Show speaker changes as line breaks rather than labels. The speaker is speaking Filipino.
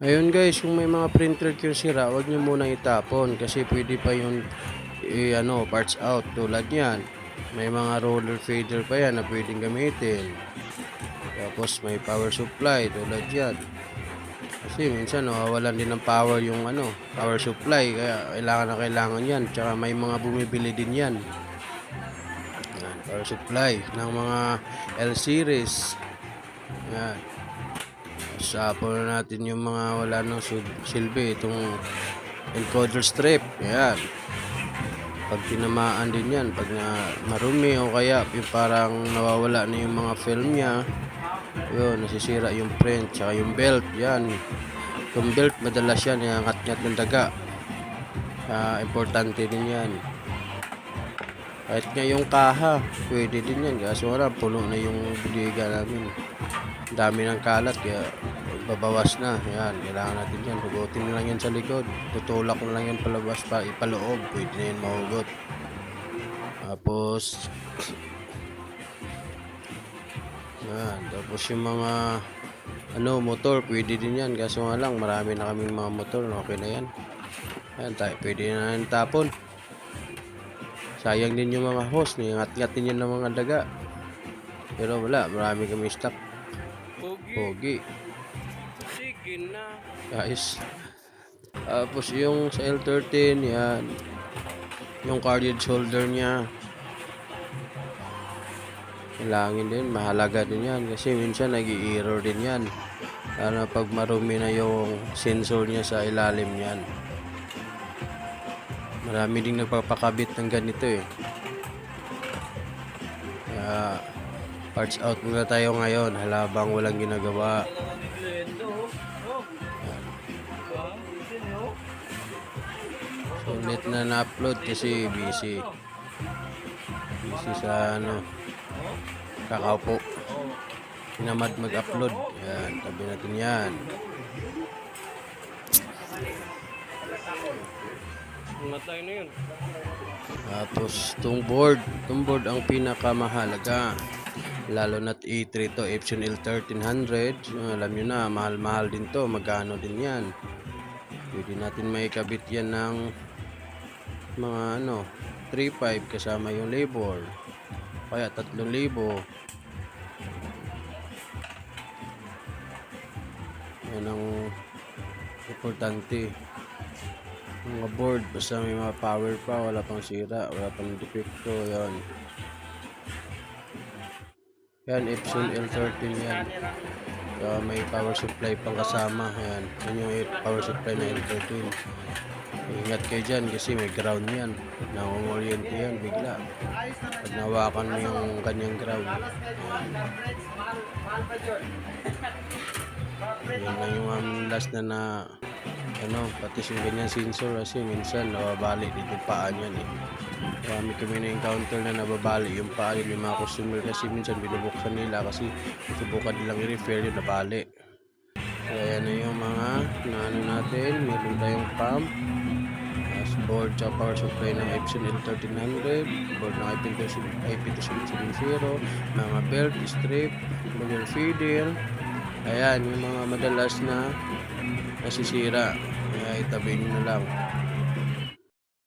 Ayun guys, kung may mga printer yung sira, huwag nyo muna itapon kasi pwede pa yung i, ano, parts out tulad yan. May mga roller fader pa yan na pwedeng gamitin. Tapos may power supply tulad yan. Kasi minsan nawawalan din ng power yung ano, power supply kaya kailangan na kailangan yan. Tsaka may mga bumibili din yan. Yan, power supply ng mga L series. Yan. Sapo na natin yung mga wala sil- silbi. Itong encoder strip. Ayan. Pag tinamaan din yan, pag na marumi o kaya yung parang nawawala na yung mga film niya, yun, nasisira yung print, tsaka yung belt, yan. Yung belt, madalas yan, yung ngat-ngat ng daga. Ah, importante din yan. Kahit nga yung kaha, pwede din yan. Kaso wala, puno na yung budiga namin. Dami ng kalat, kaya babawas na. Yan, kailangan natin yan. Hugutin na lang yan sa likod. Tutulak na lang yan palabas pa, ipaloob. Pwede na yan mahugot. Tapos, yan. Tapos yung mga ano, motor, pwede din yan. Kaso nga lang, marami na kaming mga motor. Okay na yan. Yan, tayo, pwede na yan tapon. Sayang din yung mga hose. Niyangat-ngat din yan ng mga daga. Pero wala, marami kami stock.
Pogi.
Pogi.
Sige na.
Guys. Tapos yung sa L13, yan. Yung carriage holder niya. Kailangan din, mahalaga din yan. Kasi minsan nag-i-error din yan. Lalo pag marumi na yung sensor niya sa ilalim niyan. Marami ding nagpapakabit ng ganito eh. Kaya parts out muna tayo ngayon halabang walang ginagawa. Sulit na na-upload kasi busy. Busy sa ano, kakaupo. Hinamad mag-upload. Yan, tabi natin yan.
Matay na yun.
Tapos, itong board. Itong board ang pinakamahalaga. Lalo na't E3 to, Epson L1300. Ah, Alam nyo na, mahal-mahal din to. Magkano din yan. Pwede natin maikabit yan ng mga ano, 3.5 kasama yung labor. Kaya 3,000. Yan ang importante mga board basta may mga power pa wala pang sira wala pang defecto yan yan Epson L13 yan so, may power supply pang kasama. Yan yan yung power supply na L13 ingat kayo dyan kasi may ground yan. Nangungoriente yan bigla. Pag nawakan mo yung kanyang ground. Yan yan na yung um, last na na ano, pati yung ganyan sensor kasi minsan nababali dito yung paa niyan eh. Marami kami na encounter na nababali yung paa yun, yung mga customer kasi minsan binubuksan nila kasi subukan nilang i-repair yun nabali. Kaya yan na yung mga na ano natin, meron tayong pump, dashboard sa power supply ng Epson L1300, board ng IP2770, mga belt, strip, bugel feeder, ayan, yung mga madalas na nasisira. Kaya itabi nyo na lang.